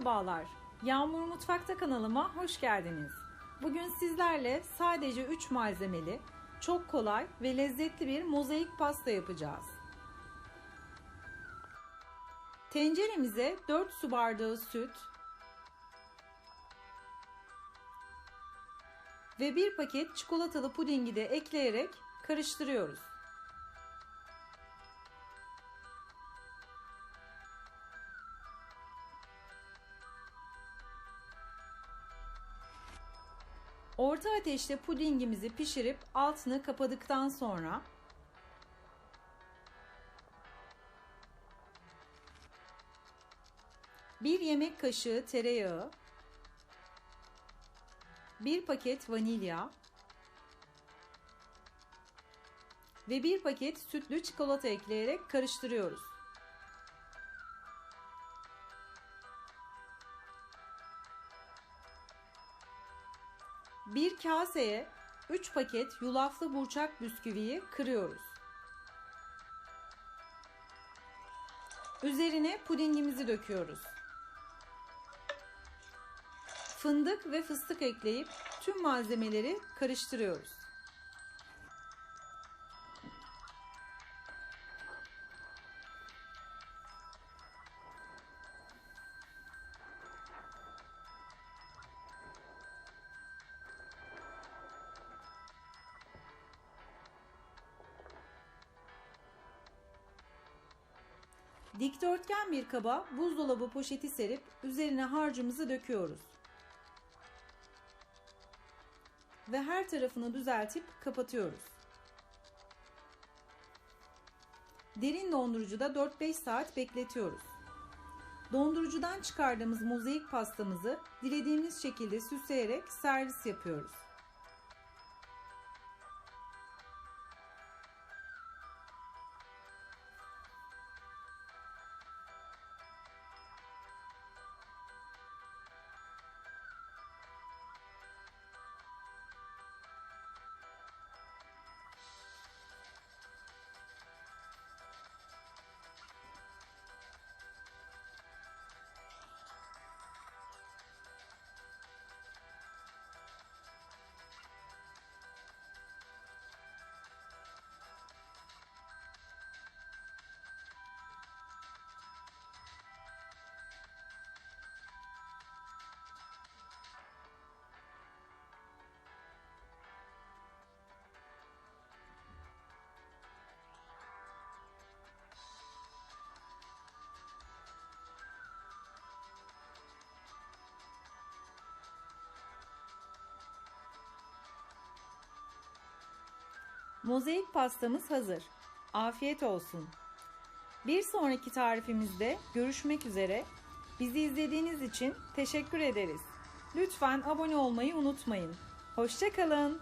Merhabalar, Yağmur Mutfakta kanalıma hoş geldiniz. Bugün sizlerle sadece 3 malzemeli, çok kolay ve lezzetli bir mozaik pasta yapacağız. Tenceremize 4 su bardağı süt ve 1 paket çikolatalı pudingi de ekleyerek karıştırıyoruz. Orta ateşte pudingimizi pişirip altını kapadıktan sonra bir yemek kaşığı tereyağı, bir paket vanilya ve bir paket sütlü çikolata ekleyerek karıştırıyoruz. Bir kaseye 3 paket yulaflı burçak bisküviyi kırıyoruz. Üzerine pudingimizi döküyoruz. Fındık ve fıstık ekleyip tüm malzemeleri karıştırıyoruz. Dikdörtgen bir kaba buzdolabı poşeti serip üzerine harcımızı döküyoruz. Ve her tarafını düzeltip kapatıyoruz. Derin dondurucuda 4-5 saat bekletiyoruz. Dondurucudan çıkardığımız mozaik pastamızı dilediğimiz şekilde süsleyerek servis yapıyoruz. Mozaik pastamız hazır. Afiyet olsun. Bir sonraki tarifimizde görüşmek üzere. Bizi izlediğiniz için teşekkür ederiz. Lütfen abone olmayı unutmayın. Hoşçakalın.